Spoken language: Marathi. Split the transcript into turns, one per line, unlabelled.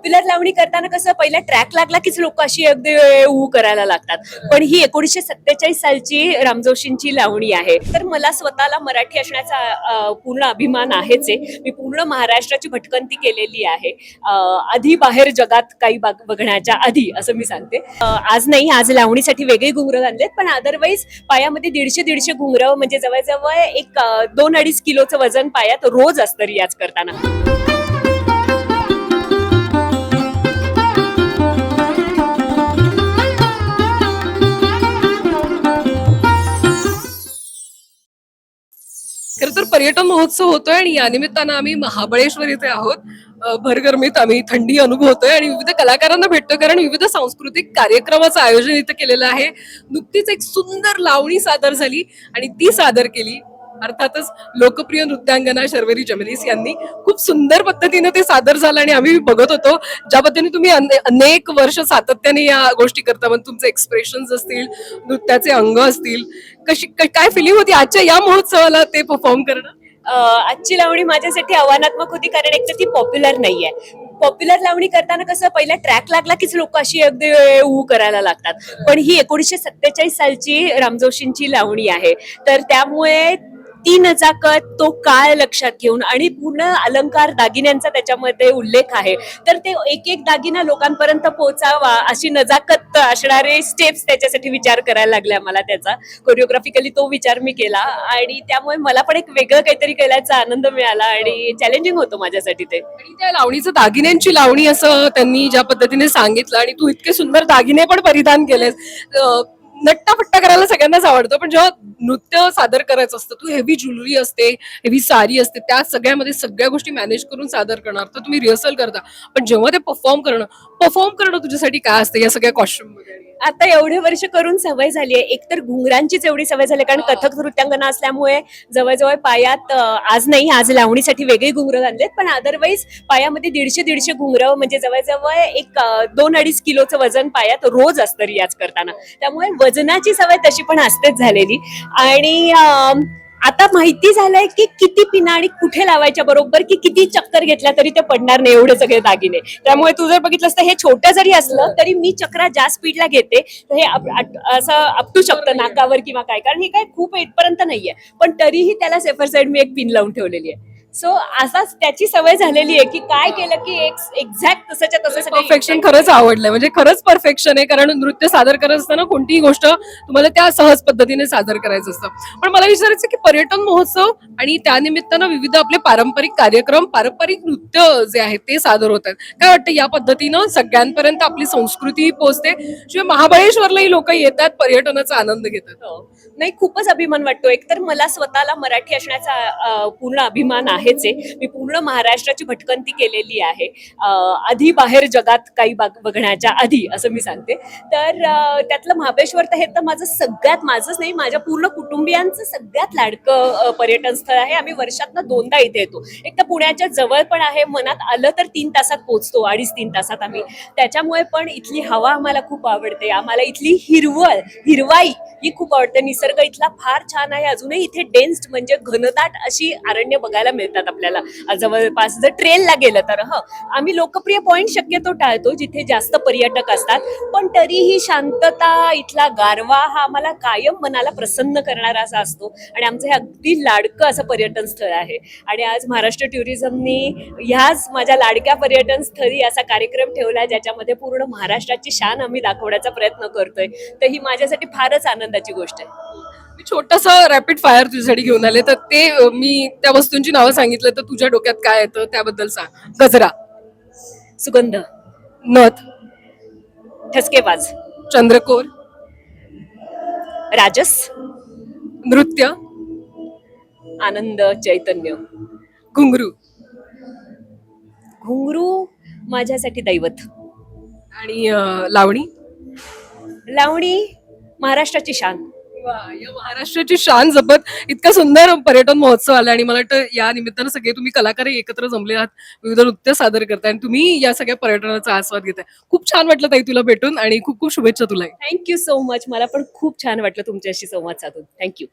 पॉप्युलर लावणी करताना कसं पहिला ट्रॅक लागला कीच लोक अशी अगदी ऊ करायला लागतात. पण ही एकोणीसशे सत्तेचाळीस सालची रामजोशींची लावणी आहे. तर मला स्वतःला मराठी असण्याचा पूर्ण अभिमान आहेच आहे. मी पूर्ण महाराष्ट्राची भटकंती केलेली आहे. आधी बाहेर जगात काही बघण्याच्या आधी असं मी सांगते. आज नाही आज लावणीसाठी वेगळी घुंगरं घाललेत पण अदरवाईज पायामध्ये दीडशे दीडशे घुंगरं म्हणजे जवळजवळ एक दोन अडीच किलोचं वजन पायात रोज असतं रियाज करताना.
पर्यटन महोत्सव होतोय आणि या निमित्तानं आम्ही महाबळेश्वर इथे आहोत. भरगरमीत आम्ही थंडी अनुभवतोय आणि विविध कलाकारांना भेटतो कारण विविध सांस्कृतिक कार्यक्रमाचं आयोजन इथं केलेलं आहे. नुकतीच एक सुंदर लावणी सादर झाली आणि ती सादर केली. अर्थातच लोकप्रिय नृत्यांगना शर्वरी जमनीस यांनी खूप सुंदर पद्धतीने ते सादर झालं आणि आम्ही बघत होतो. ज्या पद्धतीने तुम्ही अनेक वर्ष सातत्याने या गोष्टी करता पण तुमचे एक्सप्रेशन असतील नृत्याचे अंग असतील कशी काय फिलिंग होती आजच्या या महोत्सवाला ते परफॉर्म करणं?
आजची लावणी माझ्यासाठी आव्हानात्मक होती कारण एक तर ती पॉप्युलर नाहीये. पॉप्युलर लावणी करताना कसं पहिला ट्रॅक लागला कीच लोक अशी अगदी ऊ करायला लागतात. पण ही एकोणीसशे सत्तेचाळीस सालची रामजोशींची लावणी आहे. तर त्यामुळे ती नजाकत तो काळ लक्षात घेऊन आणि पूर्ण अलंकार दागिन्यांचा त्याच्यामध्ये उल्लेख आहे. तर ते एक एक दागिना लोकांपर्यंत पोहोचावा अशी नजाकत असणारे स्टेप्स त्याच्यासाठी विचार करायला लागला मला त्याचा. कोरिओग्राफिकली तो विचार मी केला आणि त्यामुळे मला पण एक वेगळं काहीतरी केल्याचा आनंद मिळाला आणि चॅलेंजिंग होतो माझ्यासाठी ते.
आणि त्या लावणीचं दागिन्यांची लावणी असं त्यांनी ज्या पद्धतीने सांगितलं आणि तू इतके सुंदर दागिने पण परिधान केलेस. नट्टाफट्टा नट्टापट्टा करायला सगळ्यांनाच आवडतं पण जेव्हा नृत्य सादर करायचं असतं तू हेवी ज्वेलरी असते हेवी साडी असते त्या सगळ्यामध्ये सगळ्या गोष्टी मॅनेज करून सादर करणार तर तुम्ही रिहर्सल करता. पण जेव्हा ते परफॉर्म करणं परफॉर्म करणं तुझ्यासाठी काय असतं या सगळ्या कॉस्ट्युममध्ये
आता एवढे वर्ष करून सवय झाली आहे. एकतर घुंगरांचीच एवढी सवय झाली कारण कथक नृत्यांगना असल्यामुळे जवळजवळ पायात आज नाही आज लावणीसाठी वेगळी घुंगरं घाललेत पण अदरवाईज पायामध्ये दीडशे दीडशे घुंगरं म्हणजे जवळजवळ एक दोन अडीच किलोचं वजन पायात रोज असतं रियाज करताना. त्यामुळे वजनाची सवय तशी पण असतेच झालेली. आणि आता माहिती झालंय की किती पिना आणि कुठे लावायच्या बरोबर की किती चक्कर घेतल्या तरी ते पडणार नाही एवढे सगळे दागिने. त्यामुळे तू जर बघितलंस तर हे छोटं जरी असलं तरी मी चक्रा ज्या स्पीडला घेते. तर हे असं आपटू शकतं नाकावर किंवा काय. कारण हे काय खूप इथपर्यंत नाहीये. पण तरीही त्याला सेफर साईड मी एक पिन लावून ठेवलेली आहे. सो असाच त्याची सवय झालेली आहे की काय केलं की एक्झॅक्ट तसंच्या तसं
परफेक्शन खरंच आवडलंय. म्हणजे खरंच परफेक्शन आहे कारण नृत्य सादर करत असताना कोणतीही गोष्ट तुम्हाला त्या सहज पद्धतीने सादर करायचं असतं. पण मला विचारायचं की पर्यटन महोत्सव आणि त्यानिमित्तानं विविध आपले पारंपरिक कार्यक्रम पारंपरिक नृत्य जे आहे ते सादर होत आहेत. काय वाटतं या पद्धतीनं सगळ्यांपर्यंत आपली संस्कृती पोहोचते? शिवाय महाबळेश्वरलाही लोक येतात पर्यटनाचा आनंद घेतात.
हो. नाही खूपच अभिमान वाटतो. एकतर मला स्वतःला मराठी असण्याचा पूर्ण अभिमान आहेच आहे. मी पूर्ण महाराष्ट्राची भटकंती केलेली आहे. आधी बाहेर जगात काही बघण्याच्या आधी असं मी सांगते. तर त्यातलं महाबळेश्वर तर हे तर माझं सगळ्यात माझंच नाही माझ्या पूर्ण कुटुंबियांचं सगळ्यात लाडकं पर्यटन स्थळ आहे. आम्ही वर्षातनं दोनदा इथे येतो. एक तर पुण्याच्या जवळ पण आहे मनात आलं तर तीन तासात पोहोचतो अडीच तीन तासात आम्ही. त्याच्यामुळे पण इथली हवा आम्हाला खूप आवडते. आम्हाला इथली हिरवळ हिरवाई ही खूप आवडते. निसर्ग इथला फार छान आहे. अजूनही इथे डेन्स्ड म्हणजे घनदाट अशी अरण्य बघायला मिळते. मिळतात आपल्याला. जवळपास जर ट्रेनला गेलं तर ह. आम्ही लोकप्रिय पॉईंट शक्यतो टाळतो जिथे जास्त पर्यटक असतात. पण तरीही शांतता इथला गारवा हा आम्हाला कायम मनाला प्रसन्न करणारा असा असतो. आणि आमचं हे अगदी लाडकं असं पर्यटन स्थळ आहे. आणि आज महाराष्ट्र टुरिझमनी ह्याच माझ्या लाडक्या पर्यटन स्थळी असा कार्यक्रम ठेवला ज्याच्यामध्ये पूर्ण महाराष्ट्राची शान आम्ही दाखवण्याचा प्रयत्न करतोय. तर ही माझ्यासाठी फारच आनंदाची गोष्ट आहे.
छोटस रॅपिड फायर तुझ्यासाठी घेऊन आले. तर ते अ, मी त्या वस्तूंची नावं सांगितलं. तर तुझ्या डोक्यात काय येतं त्याबद्दल सांग. गजरा.
सुगंध.
नथ.
ठसकेबाज.
चंद्रकोर.
राजस.
नृत्य.
आनंद चैतन्य.
घुंगरू.
घुंगरू माझ्यासाठी दैवत.
आणि अ, लावणी.
लावणी महाराष्ट्राची शान.
या महाराष्ट्राची शान जपत इतका सुंदर पर्यटन महोत्सव आला आणि मला वाटतं या निमित्तानं सगळे तुम्ही कलाकार एकत्र जमले आहात विविध नृत्य सादर करताय आणि तुम्ही या सगळ्या पर्यटनाचा आस्वाद घेताय. खूप छान वाटलं ताई तुला भेटून आणि खूप खूप शुभेच्छा तुला.
थँक्यू सो मच मला पण खूप छान वाटलं तुमच्याशी संवाद साधून. थँक्यू